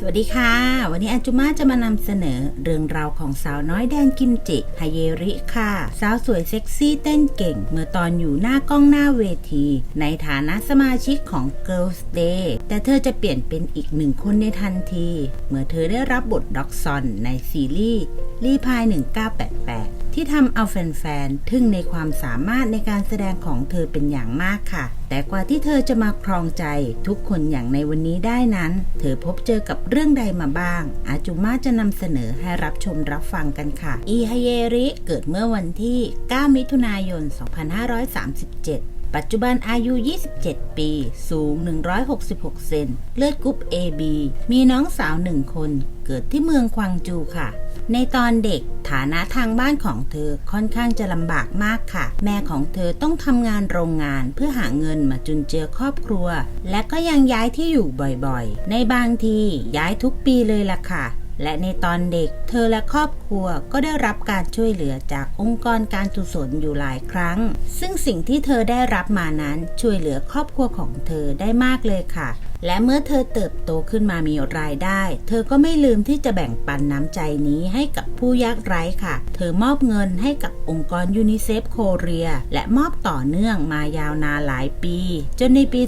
สวัสดีค่ะ วันนี้อาจุมาจะมานำเสนอเรื่องราวของสาวน้อยแดนกิมจิฮาเยริค่ะ สาวสวยเซ็กซี่เต้นเก่ง เมื่อตอนอยู่หน้ากล้องหน้าเวที ในฐานะสมาชิกของ Girls Day แต่เธอจะเปลี่ยนเป็นอีกหนึ่งคนในทันที เมื่อเธอได้รับบทด็อกซอนในซีรีส์รีพาย 1988 ที่ทำเอาแฟนๆ ทึ่งในความสามารถในการแสดงของเธอเป็นอย่างมากค่ะ แต่กว่าที่เธอจะมาครองใจทุกคนอย่างในวันนี้ได้นั้น เธอพบเจอกับเรื่องใดมาบ้าง อาจุมาจะนำเสนอให้รับชมรับฟังกันค่ะ อีฮเยริเกิดเมื่อวันที่ 9 มิถุนายน 2537 ปัจจุบันอายุ 27 ปี สูง 166 เซน เลือดกรุ๊ป AB มีน้องสาวหนึ่งคน เกิดที่เมืองควางจูค่ะ ในตอนเด็กฐานะทางบ้านของเธอค่อนข้างจะลำบากมากค่ะ แม่ของเธอต้องทำงานโรงงานเพื่อหาเงินมาจุนเจือครอบครัว และก็ยังย้ายที่อยู่บ่อยๆ ในบางทีย้ายทุกปีเลยล่ะค่ะ และในตอนเด็กเธอและครอบครัวก็ได้รับการช่วยเหลือจากองค์กรการกุศลอยู่หลายครั้ง ซึ่งสิ่งที่เธอได้รับมานั้นช่วยเหลือครอบครัวของเธอได้มากเลยค่ะ และเมื่อเธอเติบโตขึ้นมามีรายได้ เธอก็ไม่ลืมที่จะแบ่งปันน้ำใจนี้ให้กับผู้ยากไร้ค่ะ เธอมอบเงินให้กับองค์กรยูนิเซฟโคเรีย และมอบต่อเนื่องมายาวนานหลายปี จนในปี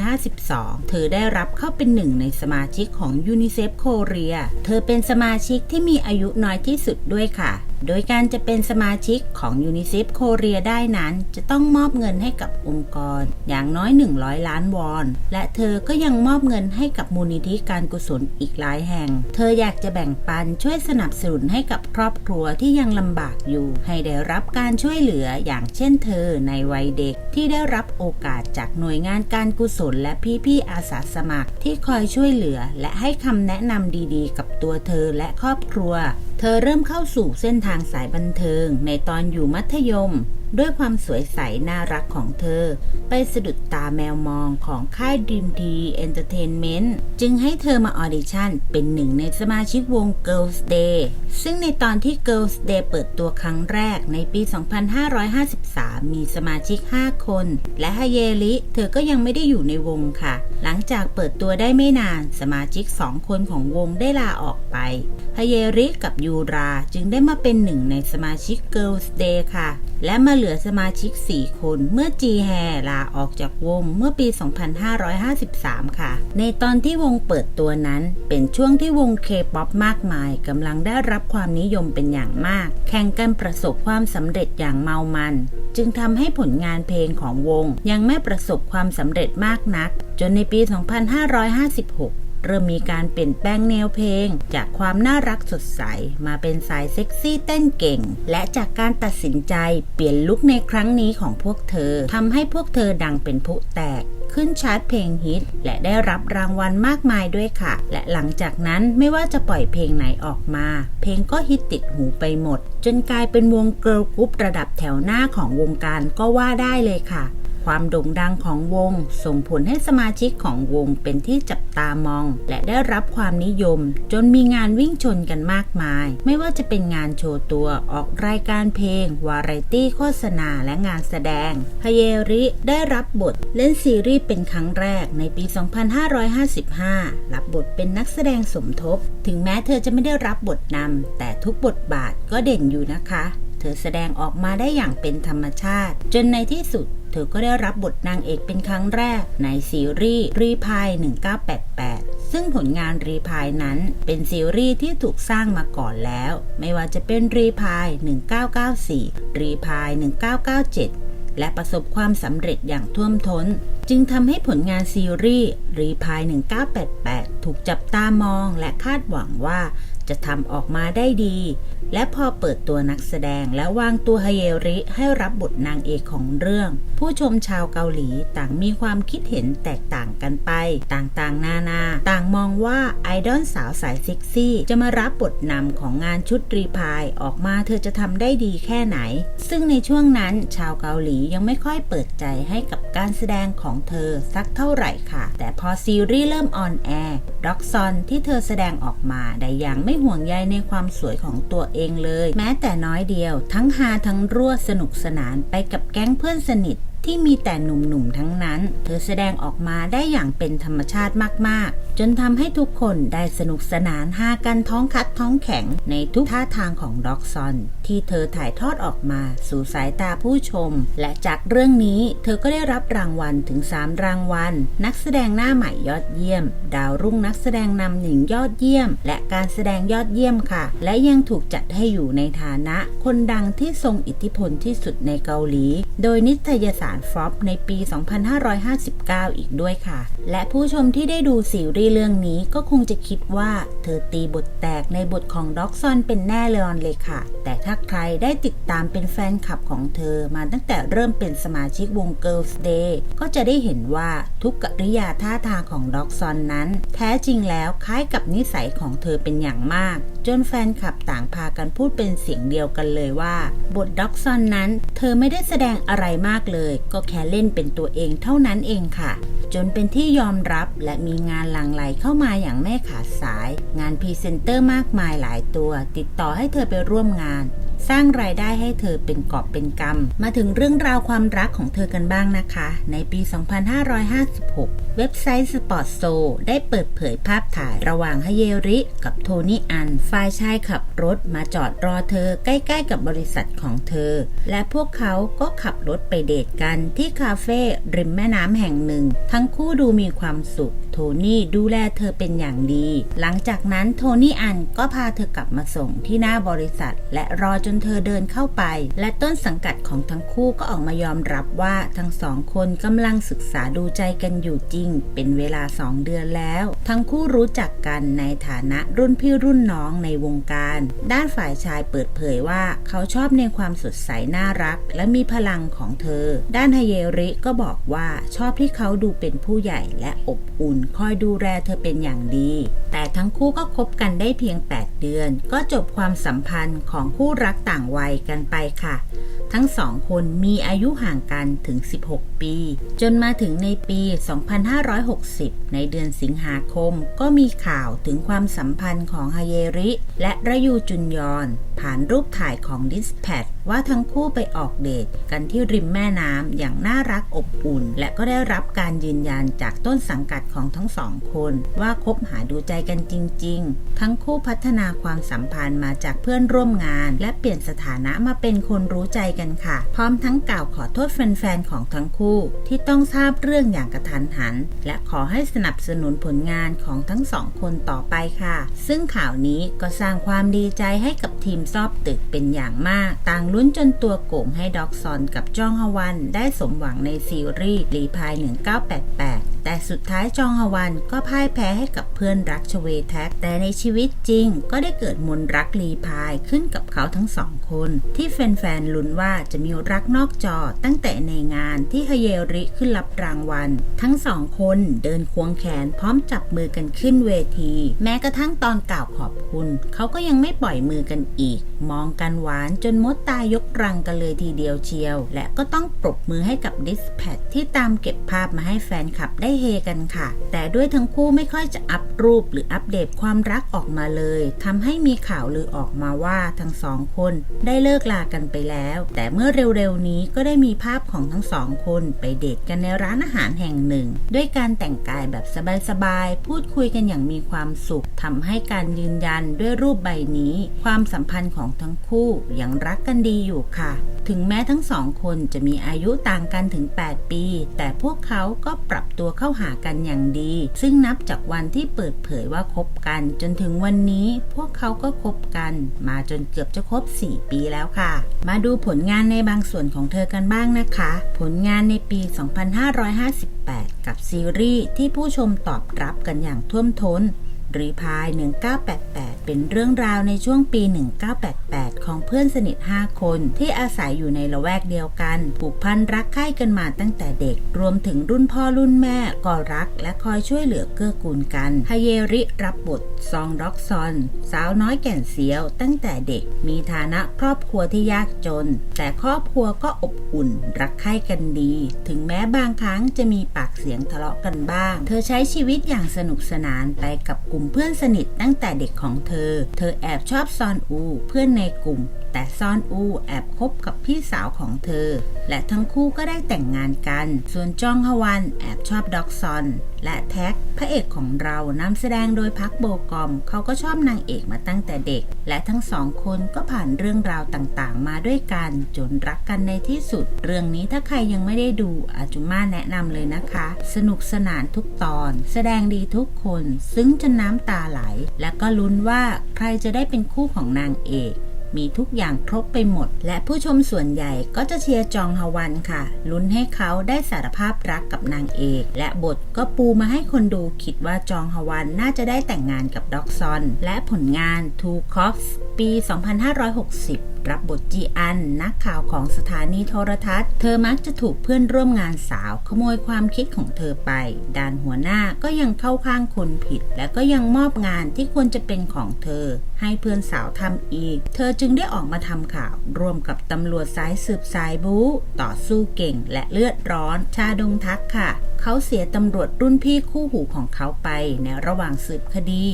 2552 เธอได้รับเข้าเป็นหนึ่งในสมาชิกของยูนิเซฟโคเรีย เธอเป็นสมาชิกที่มีอายุน้อยที่สุดด้วยค่ะ โดยการจะเป็นสมาชิกของยูนิเซฟโคเรียได้นั้น จะต้องมอบเงินให้กับองค์กร อย่างน้อย 100 ล้านวอน และเธอก็ยังมอบเงินให้กับมูลนิธิการกุศลอีกหลายแห่ง เธออยากจะแบ่งปันช่วยสนับสนุนให้กับครอบครัวที่ยังลำบากอยู่ ให้ได้รับการช่วยเหลืออย่างเช่นเธอในวัยเด็กที่ได้รับโอกาสจากหน่วยงานการกุศล และพี่ๆอาสาสมัครที่คอยช่วยเหลือ และให้คำแนะนำดีๆ กับตัวเธอและครอบครัว เธอเริ่มเข้าสู่เส้นทางสายบันเทิงในตอนอยู่มัธยม ด้วยความสวยใสน่ารักของเธอ ไปสะดุดตาแมวมองของค่าย Dream t Entertainment จึงให้เธอมาออดิชั่น เป็นหนึ่งในสมาชิกวง Girls Day ซึ่งในตอนที่ Girls Day เปิดตัวครั้งแรกในปี 2553 มีสมาชิก 5 คน และฮาเยริเธอก็ยังไม่ได้อยู่ในวงค่ะ หลังจากเปิดตัวได้ไม่นานสมาชิก 2 คนของวงได้ลาออกไปฮาเยริกับยูราจึงได้มาเป็นหนึ่งในสมาชิก Girls Day ค่ะ และมาเหลือสมาชิก 4 คนเมื่อจีแฮลาออกจากวงเมื่อปี 2553 ค่ะ ในตอนที่วงเปิดตัวนั้นเป็นช่วงที่วงเคป๊อปมากมายกำลังได้รับความนิยมเป็นอย่างมาก แข่งกันประสบความสำเร็จอย่างเมามัน จึงทำให้ผลงานเพลงของวงยังไม่ประสบความสำเร็จมากนัก จนในปี 2556 เริ่มมีการเปลี่ยนแปลงแนวเพลง จากความน่ารักสดใส มาเป็นสายเซ็กซี่เต้นเก่ง และจากการตัดสินใจเปลี่ยนลุคในครั้งนี้ของพวกเธอทำให้พวกเธอดังเป็นผู้แตกขึ้นชาร์ตเพลงฮิต และได้รับรางวัลมากมายด้วยค่ะ และหลังจากนั้นไม่ว่าจะปล่อยเพลงไหนออกมา เพลงก็ฮิตติดหูไปหมด จนกลายเป็นวงเกิร์ลกรุ๊ประดับแถวหน้าของวงการก็ว่าได้เลยค่ะ ความโด่งดังของวง ส่งผลให้สมาชิกของวงเป็นที่จับตามอง และได้รับความนิยม จนมีงานวิ่งชนกันมากมาย ไม่ว่าจะเป็นงานโชว์ตัวออกรายการเพลง วาไรตี้โฆษณาและงานแสดงฮเยริได้รับบทเล่นซีรีส์เป็นครั้งแรกในปี 2555 รับบทเป็นนักแสดงสมทบ ถึงแม้เธอจะไม่ได้รับบทนำแต่ทุกบทบาทก็เด่นอยู่นะคะ เธอแสดงออกมาได้อย่างเป็นธรรมชาติ จนในที่สุด เธอก็ได้รับบทนางเอกเป็นครั้งแรก ในซีรีส์รีพาย 1988 ซึ่งผลงานรีพายนั้นเป็นซีรีส์ที่ถูกสร้างมาก่อนแล้ว ไม่ว่าจะเป็นรีพาย 1994 รีพาย 1997และประสบความสำเร็จอย่างท่วมท้น จึงทำให้ผลงานซีรีส์รีพาย 1988 ถูกจับตามองและคาดหวังว่าจะทำออกมาได้ดี และพอเปิดตัวนักแสดงและวางตัวฮเยริให้รับบทนางเอกของเรื่อง ผู้ชมชาวเกาหลีต่างมีความคิดเห็นแตกต่างกันไป ต่างๆ นานา ต่างมองว่าไอดอลสาวสายเซ็กซี่ จะมารับบทนำของงานชุดรีพายออกมาเธอจะทำได้ดีแค่ไหน ซึ่งในช่วงนั้นชาวเกาหลียังไม่ค่อยเปิดใจให้กับการแสดงของเธอสักเท่าไหร่ค่ะ แต่พอซีรีส์เริ่มออนแอร์ด็อกซอนที่เธอแสดงออกมาได้อย่างไม่ห่วงใยในความสวยของตัวเองเลย แม้แต่น้อยเดียว ทั้งฮาทั้งรั่วสนุกสนานไปกับแก๊งเพื่อนสนิท ที่มีแต่หนุ่มๆทั้งนั้น เธอแสดงออกมาได้อย่างเป็นธรรมชาติมากๆ จนทำให้ทุกคนได้สนุกสนานฮากันท้องคัดท้องแข็งในทุกท่าทางของด็อกซอน ที่เธอถ่ายทอดออกมาสู่สายตาผู้ชม และจากเรื่องนี้เธอก็ได้รับรางวัลถึง 3 รางวัล นักแสดงหน้าใหม่ยอดเยี่ยม ดาวรุ่งนักแสดงนำหญิงยอดเยี่ยม และการแสดงยอดเยี่ยมค่ะ และยังถูกจัดให้อยู่ในฐานะ คนดังที่ทรงอิทธิพลที่สุดในเกาหลี โดยนิตยสารฟรอปในปี 2559 อีกด้วยค่ะ และผู้ชมที่ได้ดูซีรีส์เรื่องนี้ก็คงจะคิดว่าเธอตีบทแตกในบทของด็อกซอนเป็นแน่เลยเลยค่ะ แต่ถ้าใครได้ติดตามเป็นแฟนคลับของเธอมาตั้งแต่เริ่มเป็นสมาชิกวง Girls Day ก็จะได้เห็นว่าทุกกริยาท่าทางของด็อกซอนนั้น แท้จริงแล้วคล้ายกับนิสัยของเธอเป็นอย่างมาก จนแฟนคลับต่างพากันพูดเป็นเสียงเดียวกันเลยว่า บทด็อกซอนนั้น เธอไม่ได้แสดงอะไรมากเลยก็แค่เล่นเป็นตัวเองเท่านั้นเองค่ะ จนเป็นที่ยอมรับและมีงานหลั่งไหลเข้ามาอย่างแม่ขาดสาย งานพรีเซนเตอร์มากมายหลายตัว ติดต่อให้เธอไปร่วมงาน สร้างรายได้ให้เธอเป็นกอบเป็นกำ มาถึงเรื่องราวความรักของเธอกันบ้างนะคะ ในปี 2556 เว็บไซต์ Sport s o ได้เปิดเผยภาพถ่ายระหว่างฮเยริกับโทนี่อัน ฝ่ายชายขับรถมาจอดรอเธอใกล้ๆกับบริษัทของเธอ และพวกเขาก็ขับรถไปเดทกันที่คาเฟ่ริมแม่น้ำแห่งหนึ่ง ทั้งคู่ดูมีความสุข โทนี่ดูแลเธอเป็นอย่างดี หลังจากนั้นโทนี่อันก็พาเธอกลับมาส่งที่หน้าบริษัท และรอจนเธอเดินเข้าไป และต้นสังกัดของทั้งคู่ก็ออกมายอมรับว่าทั้งสองคนกำลังศึกษาดูใจกันอยู่จริง เป็นเวลาสองเดือนแล้ว ทั้งคู่รู้จักกันในฐานะรุ่นพี่รุ่นน้องในวงการ ด้านฝ่ายชายเปิดเผยว่าเขาชอบในความสดใสน่ารัก และมีพลังของเธอ ด้านฮเยริก็บอกว่าชอบที่เขาดูเป็นผู้ใหญ่และอบอุ่นคอยดูแลเธอเป็นอย่างดี แต่ทั้งคู่ก็คบกันได้เพียง 8 เดือน ก็จบความสัมพันธ์ของคู่รักต่างวัยกันไปค่ะ ทั้งสองคนมีอายุห่างกันถึง 16 ปี จนมาถึงในปี 2560 ในเดือนสิงหาคม ก็มีข่าวถึงความสัมพันธ์ของฮาเยริ และระยูจุนยอน ผ่านรูปถ่ายของดิสแพดว่าทั้งคู่ไปออกเดทกันที่ริมแม่น้ำอย่างน่ารักอบอุ่น และก็ได้รับการยืนยันจากต้นสังกัดของทั้งสองคน ว่าคบหาดูใจกันจริง ๆ ทั้งคู่พัฒนาความสัมพันธ์มาจากเพื่อนร่วมงาน และเปลี่ยนสถานะมาเป็นคนรู้ใจกันค่ะ พร้อมทั้งกล่าวขอโทษแฟนๆของทั้งคู่ ที่ต้องทราบเรื่องอย่างกระทันหัน และขอให้สนับสนุนผลงานของทั้งสองคนต่อไปค่ะ ซึ่งข่าวนี้ก็สร้างความดีใจให้กับทีมซอบตึกเป็นอย่างมาก ต่างลุ้นจนตัวโก่งให้ด็อกซอนกับจ้องฮวันได้สมหวังในซีรีส์รีพาย 1988 แต่สุดท้ายจองฮวันก็พ่ายแพ้ให้กับเพื่อนรักชเวแท็ก แต่ในชีวิตจริงก็ได้เกิดมนรักรีพายขึ้นกับเขาทั้งสองคน ที่แฟนๆลุ้นว่าจะมีรักนอกจอตั้งแต่ในงานที่ฮเยริขึ้นรับรางวัล ทั้งสองคนเดินควงแขนพร้อมจับมือกันขึ้นเวที แม้กระทั่งตอนกล่าวขอบคุณ เขาก็ยังไม่ปล่อยมือกันอีก มองกันหวานจนมดตายกรังกันเลยทีเดียวเชียว และก็ต้องปรบมือให้กับดิสแพดที่ตามเก็บภาพมาให้แฟนคลับได้เฮกันค่ะ แต่ด้วยทั้งคู่ไม่ค่อยจะอัพรูปหรืออัปเดตความรักออกมาเลยทำให้มีข่าวลือออกมาว่าทั้งสองคนได้เลิกลากันไปแล้ว แต่เมื่อเร็วๆนี้ก็ได้มีภาพของทั้งสองคนไปเดทกันในร้านอาหารแห่งหนึ่ง ด้วยการแต่งกายแบบสบายๆพูดคุยกันอย่างมีความสุขทำให้การยืนยันด้วยรูปใบนี้ ความสัมพันธ์ของทั้งคู่ยังรักกันดีอยู่ค่ะ ถึงแม้ทั้งสองคนจะมีอายุต่างกันถึง 8 ปี แต่พวกเขาก็ปรับตัวเข้าหากันอย่างดี ซึ่งนับจากวันที่เปิดเผยว่าคบกัน จนถึงวันนี้พวกเขาก็คบกัน มาจนเกือบจะครบ 4 ปีแล้วค่ะ มาดูผลงานในบางส่วนของเธอกันบ้างนะคะ ผลงานในปี 2558 กับซีรีส์ที่ผู้ชมตอบรับกันอย่างท่วมท้น หรีพาย 1988 เป็นเรื่องราวในช่วงปี 1988 ของเพื่อนสนิท 5 คนที่อาศัยอยู่ในละแวกเดียวกัน ผูกพันรักใคร่กันมาตั้งแต่เด็ก รวมถึงรุ่นพ่อรุ่นแม่ก็รักและคอยช่วยเหลือเกื้อกูลกันฮเยริรับบทซองด็อกซอน สาวน้อยแก่นเซียวตั้งแต่เด็ก มีฐานะครอบครัวที่ยากจน แต่ครอบครัวก็อบอุ่น รักใคร่กันดี ถึงแม้บางครั้งจะมีปากเสียงทะเลาะกันบ้าง เธอใช้ชีวิตอย่างสนุกสนานไปกับกลุ่มเพื่อนสนิทตั้งแต่เด็กของเธอ เธอแอบชอบซอนอู เพื่อนในกลุ่ม แต่ซ่อนอูแอบคบกับพี่สาวของเธอ และทั้งคู่ก็ได้แต่งงานกัน ส่วนจองฮวันแอบชอบด็อกซอน และแท็ก พระเอกของเรานำแสดงโดยพักโบกอม เขาก็ชอบนางเอกมาตั้งแต่เด็ก และทั้งสองคนก็ผ่านเรื่องราวต่างๆ มาด้วยกันจนรักกันในที่สุด เรื่องนี้ถ้าใครยังไม่ได้ดูอาจุมาแนะนำเลยนะคะ สนุกสนานทุกตอน แสดงดีทุกคน ซึ้งจนน้ำตาไหล และก็ลุ้นว่าใครจะได้เป็นคู่ของนางเอก มีทุกอย่างครบไปหมด และผู้ชมส่วนใหญ่ก็จะเชียร์จองฮวันค่ะ ลุ้นให้เขาได้สารภาพรักกับนางเอก และบทก็ปูมาให้คนดูคิดว่าจองฮวันน่าจะได้แต่งงานกับด็อกซอน และผลงาน Two Cops ปี 2560 รับบทจีอัน นักข่าวของสถานีโทรทัศน์ เธอมักจะถูกเพื่อนร่วมงานสาว ขโมยความคิดของเธอไปด้านหัวหน้าก็ยังเข้าข้างคนผิด และก็ยังมอบงานที่ควรจะเป็นของเธอ ให้เพื่อนสาวทำอีก เธอจึงได้ออกมาทำข่าว ร่วมกับตำรวจสายสืบสายบู๊ต่อสู้เก่งและเลือดร้อน ชาดงทักค่ะเขาเสียตำรวจรุ่นพี่คู่หูของเขาไปในระหว่างสืบคดี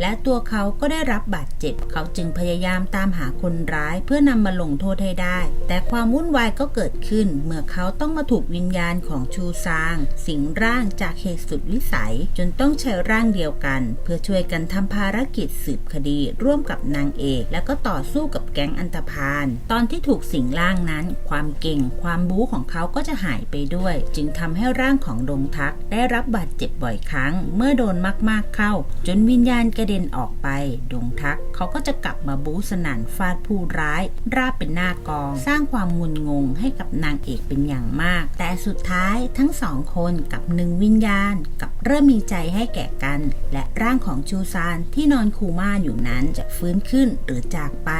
และตัวเขาก็ได้รับบาดเจ็บเขาจึงพยยายามตามหาคนร้ายเพื่อนำมาลงโทษให้ได้ แต่ความวุ่นวายก็เกิดขึ้น เมื่อเขาต้องมาถูกวิญญาณของชูซาง สิงร่างจากเหตุสุดวิสัย จนต้องใช้ร่างเดียวกัน เพื่อช่วยกันทำภารกิจสืบคดี ร่วมกับนางเอก แล้วก็ต่อสู้กับแก๊งอันธพาลตอนที่ถูกสิงร่างนั้น ความเก่ง ความบู๊ของเขาก็จะหายไปด้วย จึงทำให้ร่างของดงทักได้รับบาดเจ็บบ่อยครั้ง เมื่อโดนมากๆเข้า จนวิญญาณกระเด็นออกไป ดงทักเขาก็จะกลับมาบูสนันฟาดผู้ร้าย ราบเป็นหน้ากอง สร้างความงุนงงให้กับนางเอกเป็นอย่างมาก แต่สุดท้ายทั้งสองคนกับหนึ่งวิญญาณ กับเริ่มมีใจให้แก่กัน และร่างของชูซานที่นอนคูม่าอยู่นั้นจะฟื้นขึ้นหรือจากไป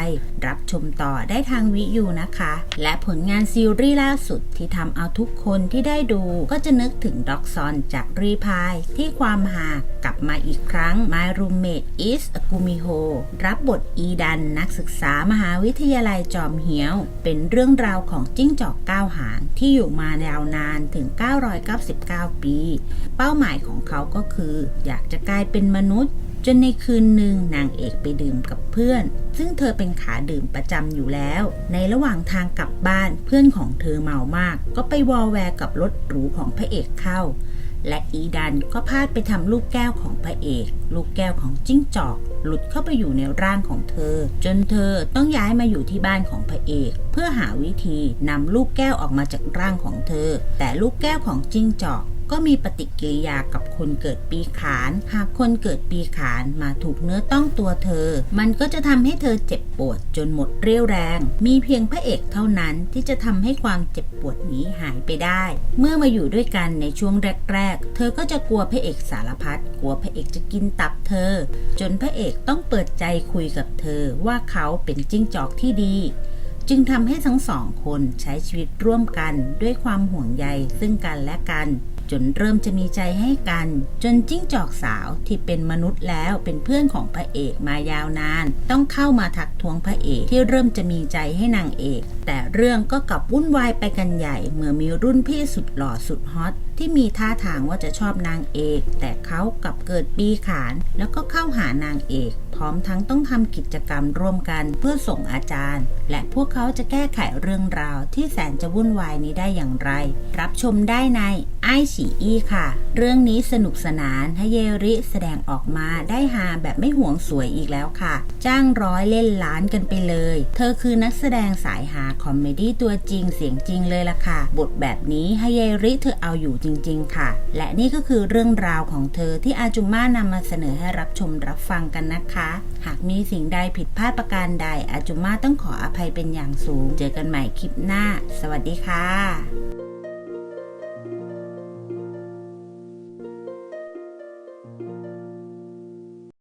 รับชมต่อได้ทางวิยูนะคะ และผลงานซีรีส์ล่าสุดที่ทำเอาทุกคนที่ได้ดูก็จะนึกถึงด็อกซอนจากรีพายที่ความหากลับมาอีกครั้ง My Roommate is a Gumiho รับบทอีดันนักศึกษามหาวิทยาลัยจอมเหียว เป็นเรื่องราวของจิ้งจอกก้าวหางที่อยู่มายาวนานถึง 999 ปี เป้าหมายของเขาก็คือ อยากจะกลายเป็นมนุษย์ จนในคืนหนึ่งนางเอกไปดื่มกับเพื่อน ซึ่งเธอเป็นขาดื่มประจำอยู่แล้ว ในระหว่างทางกลับบ้านเพื่อนของเธอเมามาก ก็ไปวอลแวร์กับรถหรูของพระเอกเข้า และอีดันก็พลาดไปทำลูกแก้วของพระเอก ลูกแก้วของจิ้งจอก หลุดเข้าไปอยู่ในร่างของเธอ จนเธอต้องย้ายมาอยู่ที่บ้านของพระเอก เพื่อหาวิธีนำลูกแก้วออกมาจากร่างของเธอ แต่ลูกแก้วของจิ้งจอก ก็มีปฏิกิริยากับคนเกิดปีขาน หากคนเกิดปีขานมาถูกเนื้อต้องตัวเธอ มันก็จะทำให้เธอเจ็บปวดจนหมดเรี่ยวแรง มีเพียงพระเอกเท่านั้นที่จะทำให้ความเจ็บปวดนี้หายไปได้ เมื่อมาอยู่ด้วยกันในช่วงแรก ๆ เธอก็จะกลัวพระเอกสารพัด กลัวพระเอกจะกินตับเธอ จนพระเอกต้องเปิดใจคุยกับเธอว่าเขาเป็นจิ้งจอกที่ดีจึงทำให้ทั้งสองคนใช้ชีวิตร่วมกันด้วยความห่วงใยซึ่งกันและกัน จนเริ่มจะมีใจให้กัน จนจิ้งจอกสาวที่เป็นมนุษย์แล้วเป็นเพื่อนของพระเอกมายาวนาน ต้องเข้ามาทักท้วงพระเอกที่เริ่มจะมีใจให้นางเอก แต่เรื่องก็กลับวุ่นวายไปกันใหญ่ เมื่อมีรุ่นพี่สุดหล่อสุดฮอตที่มีท่าทางว่าจะชอบนางเอก แต่เขากลับเกิดปีขาน แล้วก็เข้าหานางเอก พร้อมทั้งต้องทำกิจกรรมร่วมกันเพื่อส่งอาจารย์ และพวกเขาจะแก้ไขเรื่องราวที่แสนจะวุ่นวายนี้ได้อย่างไร รับชมได้ในไอฉีอีค่ะ เรื่องนี้สนุกสนานฮเยริแสดงออกมาได้ฮาแบบไม่ห่วงสวยอีกแล้วค่ะ จ้างร้อยเล่นล้านกันไปเลย เธอคือนักแสดงสายหาคอมเมดี้ตัวจริงเสียงจริงเลยล่ะค่ะ บทแบบนี้ฮเยริเธอเอาอยู่จริง ๆ ค่ะ และนี่ก็คือเรื่องราวของเธอที่อาจุม่านำมาเสนอให้รับชมรับฟังกันนะคะ หากมีสิ่งใดผิดพลาดประการใดอาจุม่าต้องขออภัยเป็นอย่างสูง เจอกันใหม่คลิปหน้า สวัสดีค่ะ